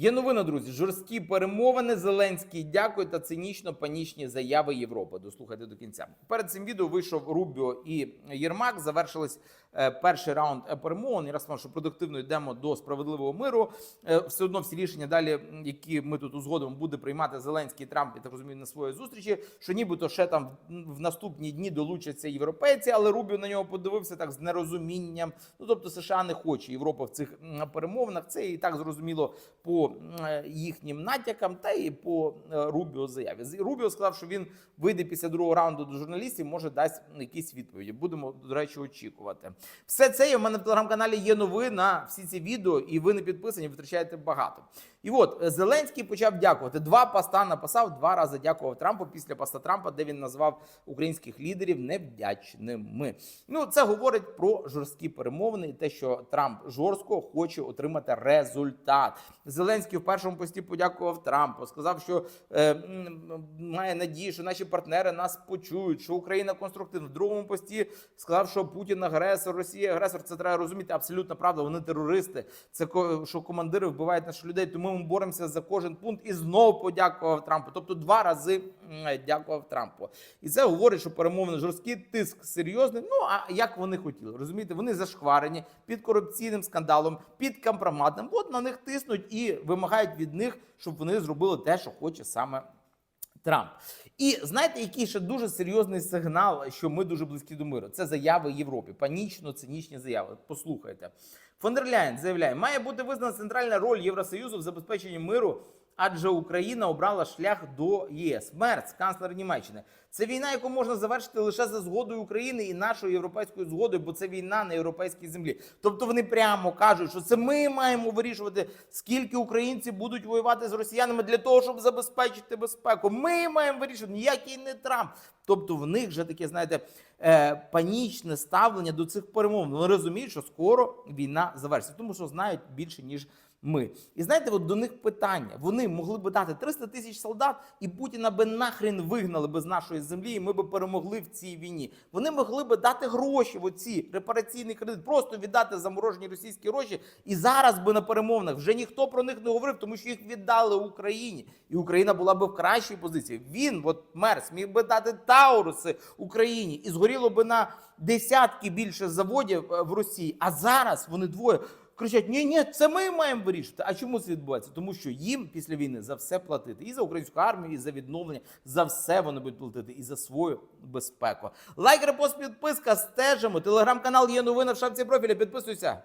Є новина, друзі. Жорсткі перемовини. Зеленський дякую та цинічно панічні заяви Європи. Дослухайте до кінця. Перед цим відео вийшов Рубіо і Єрмак. Завершились е, перший раунд е, перемовин. Я розповів, що продуктивно йдемо до справедливого миру. Е, все одно всі рішення далі, які ми тут узгодимо, буде приймати Зеленський Трамп, я так розумію, на своїй зустрічі. Що нібито ще там в- наступні дні долучаться європейці, але Рубіо на нього подивився так з нерозумінням. Ну тобто США не хоче Європа в цих перемовинах. Це і так зрозуміло по е, їхнім натякам, та і по е, Рубіо заяві. Рубіо сказав, що він вийде після другого раунду до журналістів, може дасть якісь відповіді. Будемо до речі очікувати. Все це є в мене в телеграм-каналі. Є новина. Всі ці відео, і ви не підписані, ви втрачаєте багато. І от е, Зеленський почав дякувати. Два поста написав, два рази дякував Трампу після поста Трампа, де він назвав українських лідерів невдячними. Ну це говорить про жорсткі перемовини і те, що Трамп жорстко хоче отримати результат. Зеленський в першому пості подякував Трампу, сказав, що е, має надію, що наші партнери нас почують, що Україна конструктивна. В другому пості сказав, що Путін агресор, Росія агресор. Це треба розуміти. Абсолютно правда. Вони терористи. Це що командири вбивають наших людей. Тому ми боремося за кожен пункт і знову подякував Трампу. Тобто два рази дякував Трампу. І це говорить, що перемовини жорсткі, тиск серйозний. Ну а як вони хотіли, розумієте? Вони зашкварені під корупційним скандалом, під компроматом. От на них тиснуть і вимагають від них, щоб вони зробили те, що хоче саме Трамп. І знаєте, який ще дуже серйозний сигнал, що ми дуже близькі до миру. Це заяви Європі, панічно-цинічні заяви. Послухайте. Фон дер Ляєн заявляє, має бути визнана центральна роль Євросоюзу в забезпеченні миру, адже Україна обрала шлях до ЄС. Мерц, канцлер Німеччини. Це війна, яку можна завершити лише за згодою України і нашою європейською згодою, бо це війна на європейській землі. Тобто вони прямо кажуть, що це ми маємо вирішувати, скільки українці будуть воювати з росіянами для того, щоб забезпечити безпеку. Ми маємо вирішувати ніякий не Трамп. Тобто в них вже таке, знаєте, е, панічне ставлення до цих перемов. Вони розуміють, що скоро війна завершиться, тому що знають більше ніж ми. І знаєте, от до них питання. Вони могли би дати 300 тисяч солдат, і Путіна би нахрен вигнали би з нашої землі, і ми би перемогли в цій війні. Вони могли би дати гроші в оці репараційний кредит, просто віддати заморожені російські гроші. І зараз би на перемовинах вже ніхто про них не говорив, тому що їх віддали Україні, і Україна була би в кращій позиції. Він, от Мерс, міг би дати Тауруси Україні, і згоріло би на десятки більше заводів е, в Росії. А зараз вони двоє кричать: ні, ні, це ми маємо вирішити. А чому це відбувається? Тому що їм після війни за все платити. І за українську армію, і за відновлення. За все вони будуть платити, і за свою безпеку. Лайк, репост, підписка, стежимо. Телеграм-канал є новина в шапці профіля. Підписуйся.